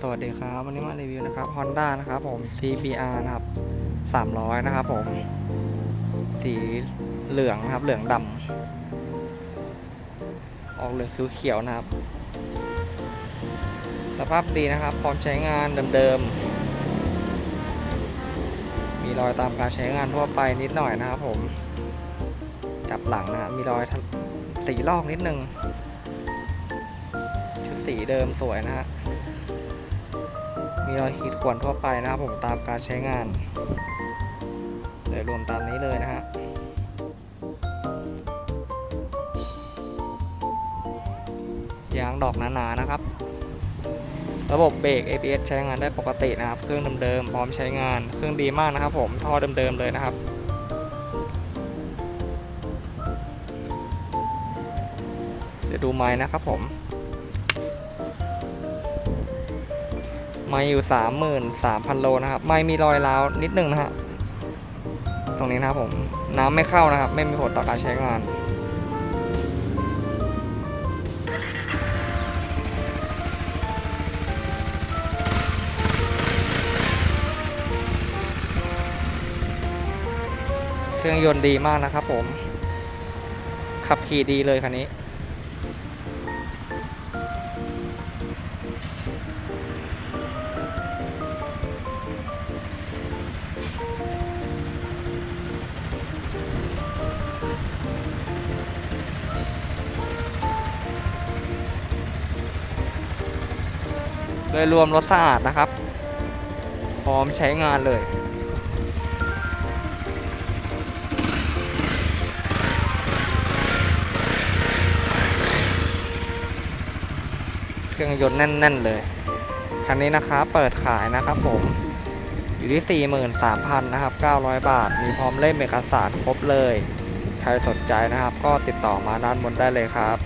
สวัสดีครับ วันนี้มารีวิวนะครับ Honda นะครับผม CBR นะครับ 300 นะครับผม สีเหลืองนะครับ เหลืองดำออกเหลืองเขียวนะครับ สภาพดีนะครับ พร้อมใช้งานเดิมๆ มีรอยตามการใช้งานทั่วไปนิดหน่อยนะครับผม จับหลังนะครับ มีรอยสีลอกนิดนึง ชุดสีเดิมสวยนะฮะ มีรอยขีดข่วนทั่วไปนะครับผมตามการใช้งานโดยรวมตามนี้เลยนะฮะยางดอกหนาๆนะครับ ระบบเบรก ABS ใช้งานได้ปกตินะครับ เครื่องเดิมๆพร้อมใช้งาน เครื่องดีมากนะครับผมท่อเดิมๆเลยนะครับเดี๋ยวดูไม้นะครับผม ไม่อยู่สามหมื่นสามพันโลนะครับ ไม่มีรอยร้าวนิดนึงนะฮะ ตรงนี้นะครับผม น้ำไม่เข้านะครับ ไม่มีผลต่อการใช้งานเครื่องยนต์ดีมากนะครับผม ขับขี่ดีเลยคันนี้ ยรวมรถสะอาดนะครับ พร้อมใช้งานเลยเครื่องยนต์แน่น ๆ เลย คันนี้นะครับเปิดขายนะครับผม อยู่ที่ 43,000 นะครับ 900 บาท มีพร้อมเล่มเอกสารครบเลย ใครสนใจนะครับ ก็ติดต่อมาด้านบนได้เลยครับ